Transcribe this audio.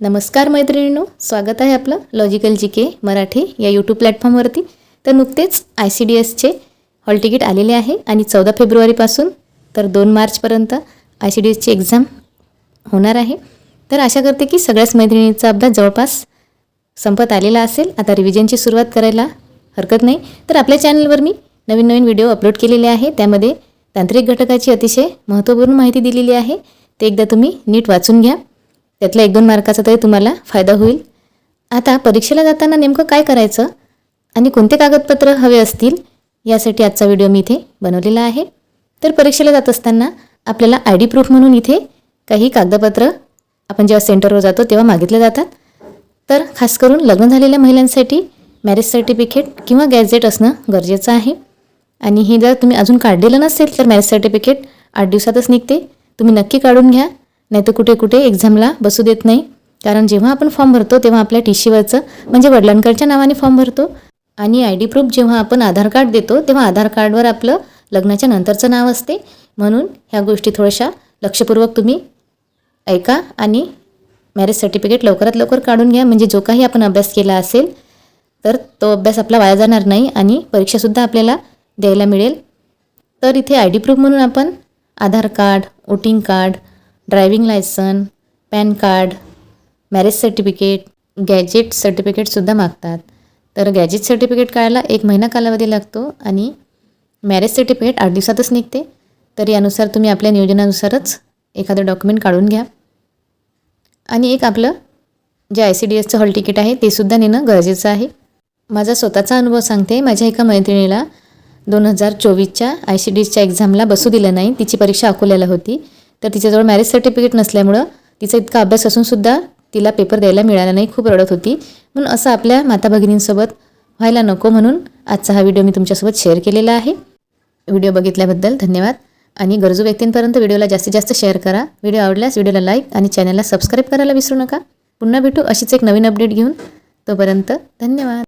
नमस्कार मैत्रिणींनो स्वागत आहे आपलं लॉजिकल जी के मराठी या यूट्यूब प्लॅटफॉर्मवरती तर नुकतेच आय सी डी एसचे हॉल तिकीट आलेले आहे आणि चौदा फेब्रुवारीपासून तर दोन मार्चपर्यंत आय सी डी एसची एक्झाम होणार आहे. तर आशा करते की सगळ्याच मैत्रिणींचा अभ्यास जवळपास संपत आलेला असेल. आता रिव्हिजनची सुरुवात करायला हरकत नाही. तर आपल्या चॅनलवर मी नवीन नवीन व्हिडिओ अपलोड केलेले आहे. त्यामध्ये तांत्रिक घटकाची अतिशय महत्त्वपूर्ण माहिती दिलेली आहे. ते एकदा तुम्ही नीट वाचून घ्या. त्यातला एक दोन मार्काचा तरी तुम्हाला फायदा होईल. आता परीक्षेला जाताना नेमकं काय करायचं आणि कोणते कागदपत्र हवे असतील यासाठी आजचा व्हिडिओ मी इथे बनवलेला आहे. तर परीक्षेला जात असताना आपल्याला आय डी प्रूफ म्हणून इथे काही कागदपत्र आपण जेव्हा सेंटरवर जातो तेव्हा मागितले जातात. तर खास करून लग्न झालेल्या महिलांसाठी मॅरेज सर्टिफिकेट किंवा गॅजेट असणं गरजेचं आहे. आणि हे जर तुम्ही अजून काढलेलं नसेल तर मॅरेज सर्टिफिकेट आठ दिवसातच निघते. तुम्ही नक्की काढून घ्या. नाही तर कुठे कुठे एक्झामला बसू देत नाही. कारण जेव्हा आपण फॉर्म भरतो तेव्हा आपल्या टी सीवरचं म्हणजे वडिलांकडच्या नावाने फॉर्म भरतो. आणि आय डी प्रूफ जेव्हा आपण आधार कार्ड देतो तेव्हा आधार कार्डवर आपलं लग्नाच्या नंतरचं नाव असते. म्हणून ह्या गोष्टी थोड्याशा लक्षपूर्वक तुम्ही ऐका आणि मॅरेज सर्टिफिकेट लवकरात लवकर काढून घ्या. म्हणजे जो काही आपण अभ्यास केला असेल तर तो अभ्यास आपला वाया जाणार नाही आणि परीक्षासुद्धा आपल्याला द्यायला मिळेल. तर इथे आय डी प्रूफ म्हणून आपण Aadhaar card voting card driving licence PAN card marriage certificate gazette सर्टिफिकेटसुद्धा मागतात. तर गॅजेट सर्टिफिकेट काढायला एक महिना कालावधी लागतो आणि मॅरेज सर्टिफिकेट आठ दिवसातच निघते. तर यानुसार तुम्ही आपल्या नियोजनानुसारच एखादं डॉक्युमेंट काढून घ्या. आणि एक आपलं जे आय सी डी एसचं हॉल तिकीट आहे ते सुद्धा नेणं गरजेचं आहे. माझा स्वतःचा अनुभव सांगते. माझ्या एका मैत्रिणीला दोन हजार चोवीसच्या आय सी डी एसच्या एक्झामला बसू दिलं नाही. तिची परीक्षा अकोल्याला होती. तर तिच्याजवळ मॅरेज सर्टिफिकेट नसल्यामुळं तिचा इतका अभ्यास असूनसुद्धा तिला पेपर द्यायला मिळाला नाही खूप रडत होती. म्हणून असं आपल्या माता भगिनींसोबत व्हायला नको म्हणून आजचा हा व्हिडिओ मी तुमच्यासोबत शेअर केलेला आहे. व्हिडिओ बघितल्याबद्दल धन्यवाद. आणि गरजू व्यक्तींपर्यंत व्हिडिओला जास्तीत जास्त शेअर करा. व्हिडिओ आवडल्यास व्हिडिओला लाईक आणि चॅनलला सबस्क्राईब करायला विसरू नका. पुन्हा भेटू अशीच एक नवीन अपडेट घेऊन. तोपर्यंत धन्यवाद.